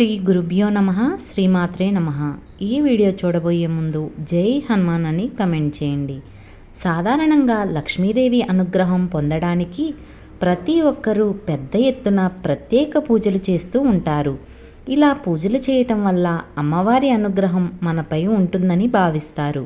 శ్రీ గురుభ్యో నమ శ్రీమాత్రే నమ. ఈ వీడియో చూడబోయే ముందు జై హనుమాన్ అని కమెంట్ చేయండి. సాధారణంగా లక్ష్మీదేవి అనుగ్రహం పొందడానికి ప్రతి ఒక్కరూ పెద్ద ఎత్తున ప్రత్యేక పూజలు చేస్తూ ఉంటారు. ఇలా పూజలు చేయటం వల్ల అమ్మవారి అనుగ్రహం మనపై ఉంటుందని భావిస్తారు.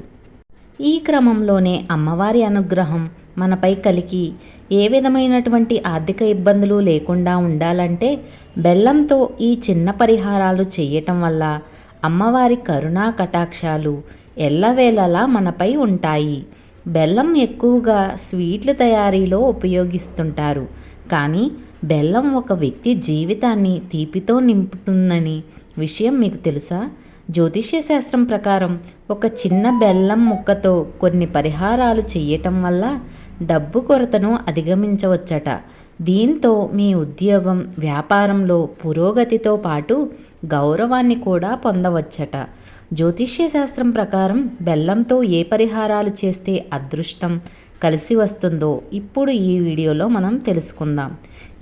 ఈ క్రమంలోనే అమ్మవారి అనుగ్రహం మనపై కలిగి ఏ విధమైనటువంటి ఆర్థిక ఇబ్బందులు లేకుండా ఉండాలంటే బెల్లంతో ఈ చిన్న పరిహారాలు చేయటం వల్ల అమ్మవారి కరుణా కటాక్షాలు ఎల్లవేళలా మనపై ఉంటాయి. బెల్లం ఎక్కువగా స్వీట్ల తయారీలో ఉపయోగిస్తుంటారు. కానీ బెల్లం ఒక వ్యక్తి జీవితాన్ని తీపితో నింపుతుందని విషయం మీకు తెలుసా? జ్యోతిష్య శాస్త్రం ప్రకారం ఒక చిన్న బెల్లం ముక్కతో కొన్ని పరిహారాలు చేయటం వల్ల డబ్బు కొరతను అధిగమించవచ్చట. దీంతో మీ ఉద్యోగం వ్యాపారంలో పురోగతితో పాటు గౌరవాన్ని కూడా పొందవచ్చట. జ్యోతిష్య శాస్త్రం ప్రకారం బెల్లంతో ఏ పరిహారాలు చేస్తే అదృష్టం కలిసి వస్తుందో ఇప్పుడు ఈ వీడియోలో మనం తెలుసుకుందాం.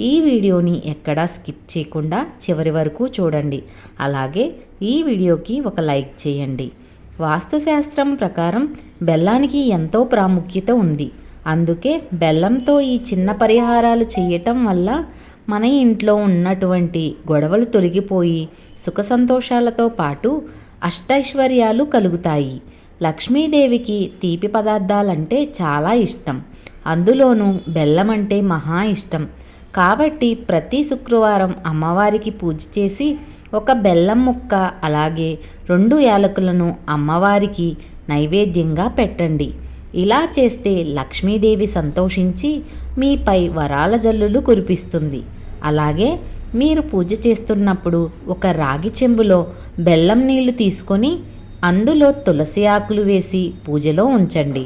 ఈ వీడియోని ఎక్కడా స్కిప్ చేయకుండా చివరి వరకు చూడండి. అలాగే ఈ వీడియోకి ఒక లైక్ చేయండి. వాస్తుశాస్త్రం ప్రకారం బెల్లానికి ఎంతో ప్రాముఖ్యత ఉంది. అందుకే బెల్లంతో ఈ చిన్న పరిహారాలు చేయటం వల్ల మన ఇంట్లో ఉన్నటువంటి గొడవలు తొలగిపోయి సుఖ సంతోషాలతో పాటు అష్టైశ్వర్యాలు కలుగుతాయి. లక్ష్మీదేవికి తీపి పదార్థాలంటే చాలా ఇష్టం. అందులోనూ బెల్లం అంటే మహా ఇష్టం. కాబట్టి ప్రతి శుక్రవారం అమ్మవారికి పూజ చేసి ఒక బెల్లం ముక్క అలాగే రెండు యాలకులను అమ్మవారికి నైవేద్యంగా పెట్టండి. ఇలా చేస్తే లక్ష్మీదేవి సంతోషించి మీపై వరాల జల్లులు కురిపిస్తుంది. అలాగే మీరు పూజ చేస్తున్నప్పుడు ఒక రాగి చెంబులో బెల్లం నీళ్ళు తీసుకొని అందులో తులసి ఆకులు వేసి పూజలో ఉంచండి.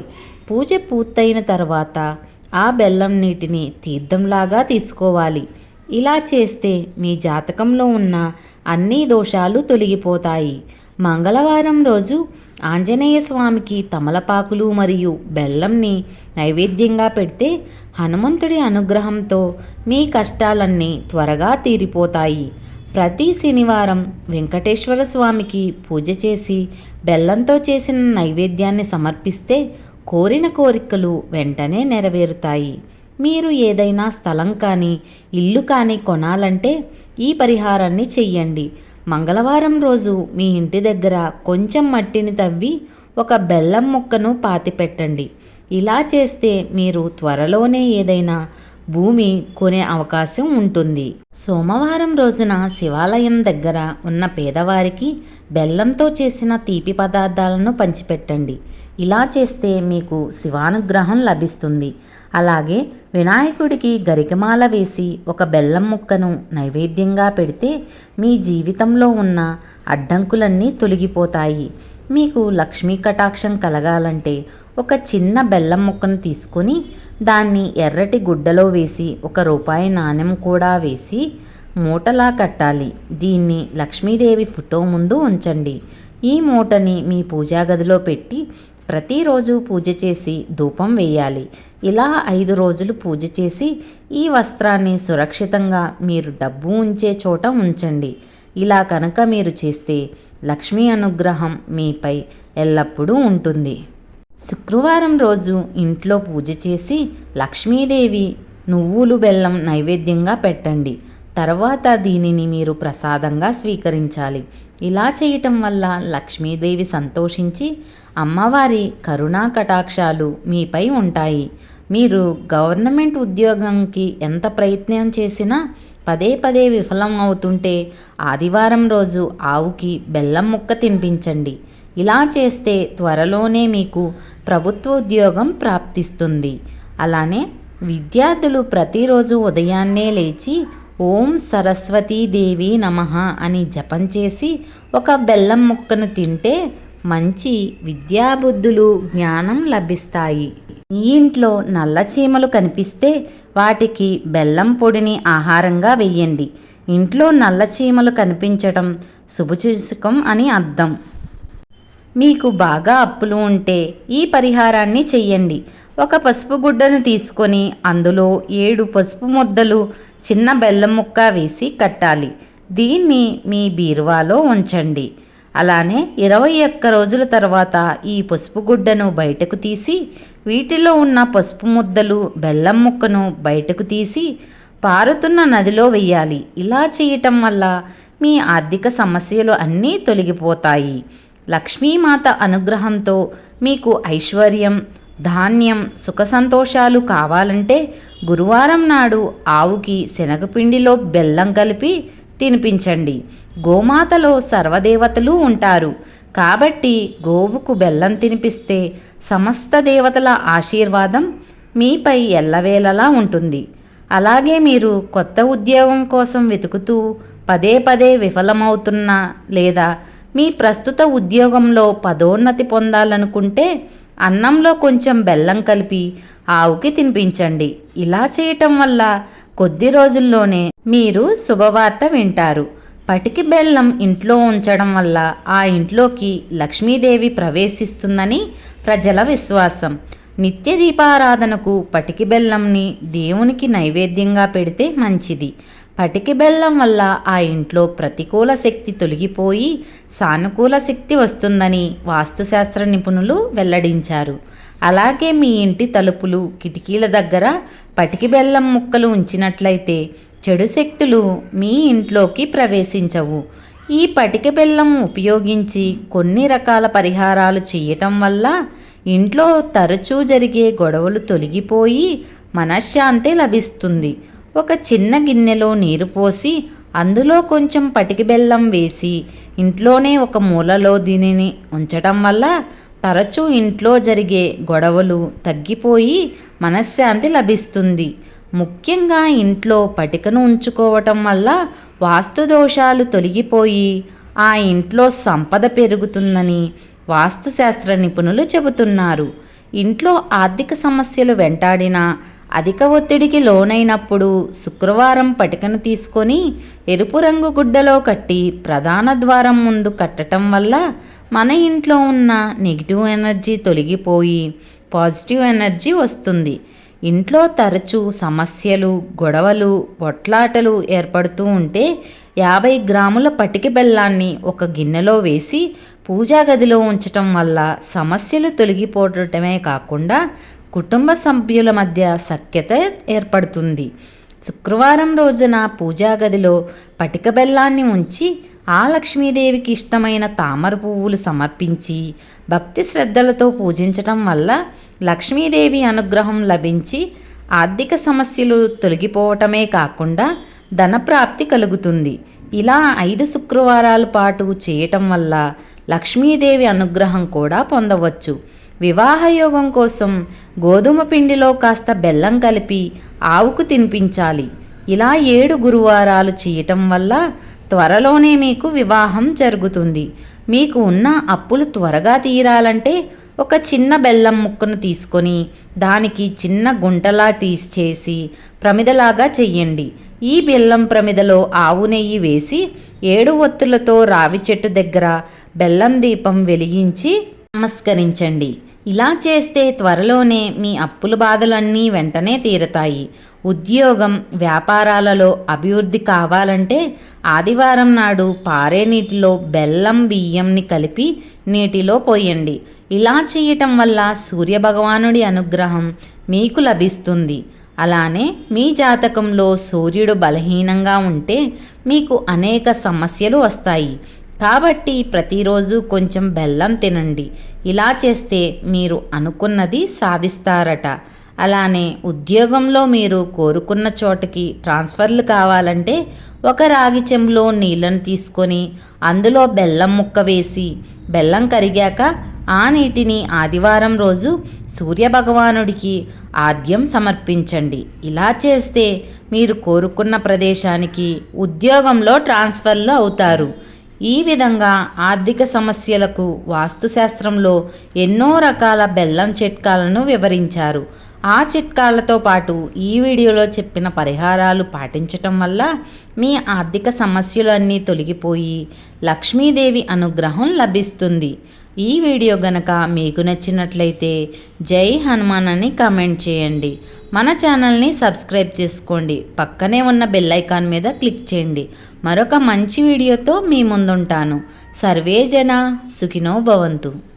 పూజ పూర్తయిన తర్వాత ఆ బెల్లం నీటిని తీర్థంలాగా తీసుకోవాలి. ఇలా చేస్తే మీ జాతకంలో ఉన్న అన్ని దోషాలు తొలగిపోతాయి. మంగళవారం రోజు ఆంజనేయ స్వామికి తమలపాకులు మరియు బెల్లంని నైవేద్యంగా పెడితే హనుమంతుడి అనుగ్రహంతో మీ కష్టాలన్నీ త్వరగా తీరిపోతాయి. ప్రతి శనివారం వెంకటేశ్వర స్వామికి పూజ చేసి బెల్లంతో చేసిన నైవేద్యాన్ని సమర్పిస్తే కోరిన కోరికలు వెంటనే నెరవేరుతాయి. మీరు ఏదైనా స్థలం కానీ ఇల్లు కానీ కొనాలంటే ఈ పరిహారాన్ని చెయ్యండి. మంగళవారం రోజు మీ ఇంటి దగ్గర కొంచెం మట్టిని తవ్వి ఒక బెల్లం ముక్కను పాతిపెట్టండి ఇలా చేస్తే మీరు త్వరలోనే ఏదైనా భూమి కొనే అవకాశం ఉంటుంది. సోమవారం రోజున శివాలయం దగ్గర ఉన్న పేదవారికి బెల్లంతో చేసిన తీపి పదార్థాలను పంచిపెట్టండి. ఇలా చేస్తే మీకు శివానుగ్రహం లభిస్తుంది. అలాగే వినాయకుడికి గరికమాల వేసి ఒక బెల్లం ముక్కను నైవేద్యంగా పెడితే మీ జీవితంలో ఉన్న అడ్డంకులన్నీ తొలగిపోతాయి. మీకు లక్ష్మీ కటాక్షం కలగాలంటే ఒక చిన్న బెల్లం ముక్కను తీసుకొని దాన్ని ఎర్రటి గుడ్డలో వేసి ఒక రూపాయి నాణెం కూడా వేసి మూటలా కట్టాలి. దీన్ని లక్ష్మీదేవి ఫోటో ముందు ఉంచండి. ఈ మూటని మీ పూజా గదిలో పెట్టి ప్రతిరోజు పూజ చేసి ధూపం వేయాలి. ఇలా ఐదు రోజులు పూజ చేసి ఈ వస్త్రాన్ని సురక్షితంగా మీరు డబ్బు ఉంచే చోట ఉంచండి. ఇలా కనుక మీరు చేస్తే లక్ష్మీ అనుగ్రహం మీపై ఎల్లప్పుడూ ఉంటుంది. శుక్రవారం రోజు ఇంట్లో పూజ చేసి లక్ష్మీదేవి నువ్వులు బెల్లం నైవేద్యంగా పెట్టండి. తర్వాత దీనిని మీరు ప్రసాదంగా స్వీకరించాలి. ఇలా చేయటం వల్ల లక్ష్మీదేవి సంతోషించి అమ్మవారి కరుణా కటాక్షాలు మీపై ఉంటాయి. మీరు గవర్నమెంట్ ఉద్యోగంకి ఎంత ప్రయత్నం చేసినా పదే పదే విఫలం అవుతుంటే ఆదివారం రోజు ఆవుకి బెల్లం ముక్క తినిపించండి. ఇలా చేస్తే త్వరలోనే మీకు ప్రభుత్వ ఉద్యోగం ప్రాప్తిస్తుంది. అలానే విద్యార్థులు ప్రతిరోజు ఉదయాన్నే లేచి ఓం సరస్వతీదేవి నమ అని జపం చేసి ఒక బెల్లం ముక్కను తింటే మంచి విద్యాబుద్ధులు జ్ఞానం లభిస్తాయి. ఈ ఇంట్లో నల్ల చీమలు కనిపిస్తే వాటికి బెల్లం పొడిని ఆహారంగా వెయ్యండి. ఇంట్లో నల్ల చీమలు కనిపించటం శుభచూసుకం అని అర్థం. మీకు బాగా అప్పులు ఉంటే ఈ పరిహారాన్ని చెయ్యండి. ఒక పసుపు గుడ్డను తీసుకొని అందులో ఏడు పసుపు ముద్దలు చిన్న బెల్లం ముక్క వేసి కట్టాలి. దీన్ని మీ బీరువాలో ఉంచండి. అలానే ఇరవై ఒక్క రోజుల తర్వాత ఈ పసుపు గుడ్డను బయటకు తీసి వీటిలో ఉన్న పసుపు ముద్దలు బెల్లం ముక్కను బయటకు తీసి పారుతున్న నదిలో వెయ్యాలి. ఇలా చేయటం వల్ల మీ ఆర్థిక సమస్యలు అన్నీ తొలగిపోతాయి. లక్ష్మీమాత అనుగ్రహంతో మీకు ఐశ్వర్యం ధాన్యం సుఖ సంతోషాలు కావాలంటే గురువారం నాడు ఆవుకి శనగపిండిలో బెల్లం కలిపి తినిపించండి. గోమాతలో సర్వదేవతలు ఉంటారు. కాబట్టి గోవుకు బెల్లం తినిపిస్తే సమస్త దేవతల ఆశీర్వాదం మీపై ఎల్లవేళలా ఉంటుంది. అలాగే మీరు కొత్త ఉద్యోగం కోసం వెతుకుతూ పదే పదే విఫలమవుతున్నా లేదా మీ ప్రస్తుత ఉద్యోగంలో పదోన్నతి పొందాలనుకుంటే అన్నంలో కొంచెం బెల్లం కలిపి ఆవుకి తినిపించండి. ఇలా చేయటం వల్ల కొద్ది రోజుల్లోనే మీరు శుభవార్త వింటారు. పటికి బెల్లం ఇంట్లో ఉంచడం వల్ల ఆ ఇంట్లోకి లక్ష్మీదేవి ప్రవేశిస్తుందని ప్రజల విశ్వాసం. నిత్య దీపారాధనకు పటికి బెల్లంని దేవునికి నైవేద్యంగా పెడితే మంచిది. పటికి బెల్లం వల్ల ఆ ఇంట్లో ప్రతికూల శక్తి తొలగిపోయి సానుకూల శక్తి వస్తుందని వాస్తుశాస్త్ర నిపుణులు వెల్లడించారు. అలాగే మీ ఇంటి తలుపులు కిటికీల దగ్గర పటికి బెల్లం ముక్కలు ఉంచినట్లయితే చెడు శక్తులు మీ ఇంట్లోకి ప్రవేశించవు. ఈ పటిక బెల్లం ఉపయోగించి కొన్ని రకాల పరిహారాలు చేయటం వల్ల ఇంట్లో తరచూ జరిగే గొడవలు తొలగిపోయి మనశ్శాంతి లభిస్తుంది. ఒక చిన్న గిన్నెలో నీరు పోసి అందులో కొంచెం పటికి బెల్లం వేసి ఇంట్లోనే ఒక మూలలో దీనిని ఉంచటం వల్ల తరచూ ఇంట్లో జరిగే గొడవలు తగ్గిపోయి మనశ్శాంతి లభిస్తుంది. ముఖ్యంగా ఇంట్లో పటికను ఉంచుకోవటం వల్ల వాస్తు దోషాలు తొలగిపోయి ఆ ఇంట్లో సంపద పెరుగుతుందని వాస్తుశాస్త్ర నిపుణులు చెబుతున్నారు. ఇంట్లో ఆర్థిక సమస్యలు వెంటాడినా అధిక ఒత్తిడికి లోనైనప్పుడు శుక్రవారం పటికను తీసుకొని ఎరుపు రంగు గుడ్డలో కట్టి ప్రధాన ద్వారం ముందు కట్టడం వల్ల మన ఇంట్లో ఉన్న నెగిటివ్ ఎనర్జీ తొలగిపోయి పాజిటివ్ ఎనర్జీ వస్తుంది. ఇంట్లో తరచూ సమస్యలు గొడవలు పొట్లాటలు ఏర్పడుతూ ఉంటే యాభై గ్రాముల పటిక బెల్లాన్ని ఒక గిన్నెలో వేసి పూజా గదిలో ఉంచటం వల్ల సమస్యలు తొలగిపోవటమే కాకుండా కుటుంబ సభ్యుల మధ్య సఖ్యత ఏర్పడుతుంది. శుక్రవారం రోజున పూజా గదిలో పటిక బెల్లాన్ని ఉంచి ఆ లక్ష్మీదేవికి ఇష్టమైన తామర పువ్వులు సమర్పించి భక్తి శ్రద్ధలతో పూజించటం వల్ల లక్ష్మీదేవి అనుగ్రహం లభించి ఆర్థిక సమస్యలు తొలగిపోవటమే కాకుండా ధనప్రాప్తి కలుగుతుంది. ఇలా ఐదు శుక్రవారాల పాటు చేయటం వల్ల లక్ష్మీదేవి అనుగ్రహం కూడా పొందవచ్చు. వివాహయోగం కోసం గోధుమ పిండిలో కాస్త బెల్లం కలిపి ఆవుకు తినిపించాలి. ఇలా ఏడు గురువారాలు చేయటం వల్ల త్వరలోనే మీకు వివాహం జరుగుతుంది. మీకు ఉన్న అప్పులు త్వరగా తీరాలంటే ఒక చిన్న బెల్లం ముక్కను తీసుకొని దానికి చిన్న గుంటలా తీసేసి ప్రమిదలాగా చెయ్యండి. ఈ బెల్లం ప్రమిదలో ఆవు నెయ్యి వేసి ఏడు ఒత్తులతో రావి చెట్టు దగ్గర బెల్లం దీపం వెలిగించి నమస్కరించండి. ఇలా చేస్తే త్వరలోనే మీ అప్పుల బాధలన్నీ వెంటనే తీరతాయి. ఉద్యోగం వ్యాపారాలలో అభివృద్ధి కావాలంటే ఆదివారం నాడు పారే నీటిలో బెల్లం బియ్యంని కలిపి నీటిలో పోయండి. ఇలా చేయటం వల్ల సూర్యభగవానుడి అనుగ్రహం మీకు లభిస్తుంది. అలానే మీ జాతకంలో సూర్యుడు బలహీనంగా ఉంటే మీకు అనేక సమస్యలు వస్తాయి. కాబట్టి ప్రతిరోజు కొంచెం బెల్లం తినండి. ఇలా చేస్తే మీరు అనుకున్నది సాధిస్తారట. అలానే ఉద్యోగంలో మీరు కోరుకున్న చోటకి ట్రాన్స్ఫర్లు కావాలంటే ఒక రాగి చెంబులో నీళ్ళను తీసుకొని అందులో బెల్లం ముక్క వేసి బెల్లం కరిగాక ఆ నీటిని ఆదివారం రోజు సూర్యభగవానుడికి ఆద్యం సమర్పించండి. ఇలా చేస్తే మీరు కోరుకున్న ప్రదేశానికి ఉద్యోగంలో ట్రాన్స్ఫర్లు అవుతారు. ఈ విధంగా ఆర్థిక సమస్యలకు వాస్తుశాస్త్రంలో ఎన్నో రకాల బెల్లం చిట్కాలను వివరించారు. ఆ చిట్కాలతో పాటు ఈ వీడియోలో చెప్పిన పరిహారాలు పాటించటం వల్ల మీ ఆర్థిక సమస్యలన్నీ తొలగిపోయి లక్ష్మీదేవి అనుగ్రహం లభిస్తుంది. ఈ వీడియో గనక మీకు నచ్చినట్లయితే జై హనుమాన్ అని కామెంట్ చేయండి. మన ఛానల్ని సబ్స్క్రైబ్ చేసుకోండి. పక్కనే ఉన్న బెల్ ఐకాన్ మీద క్లిక్ చేయండి. మరొక మంచి వీడియోతో మీ ముందుంటాను. సర్వే జన సుఖినో భవంతు.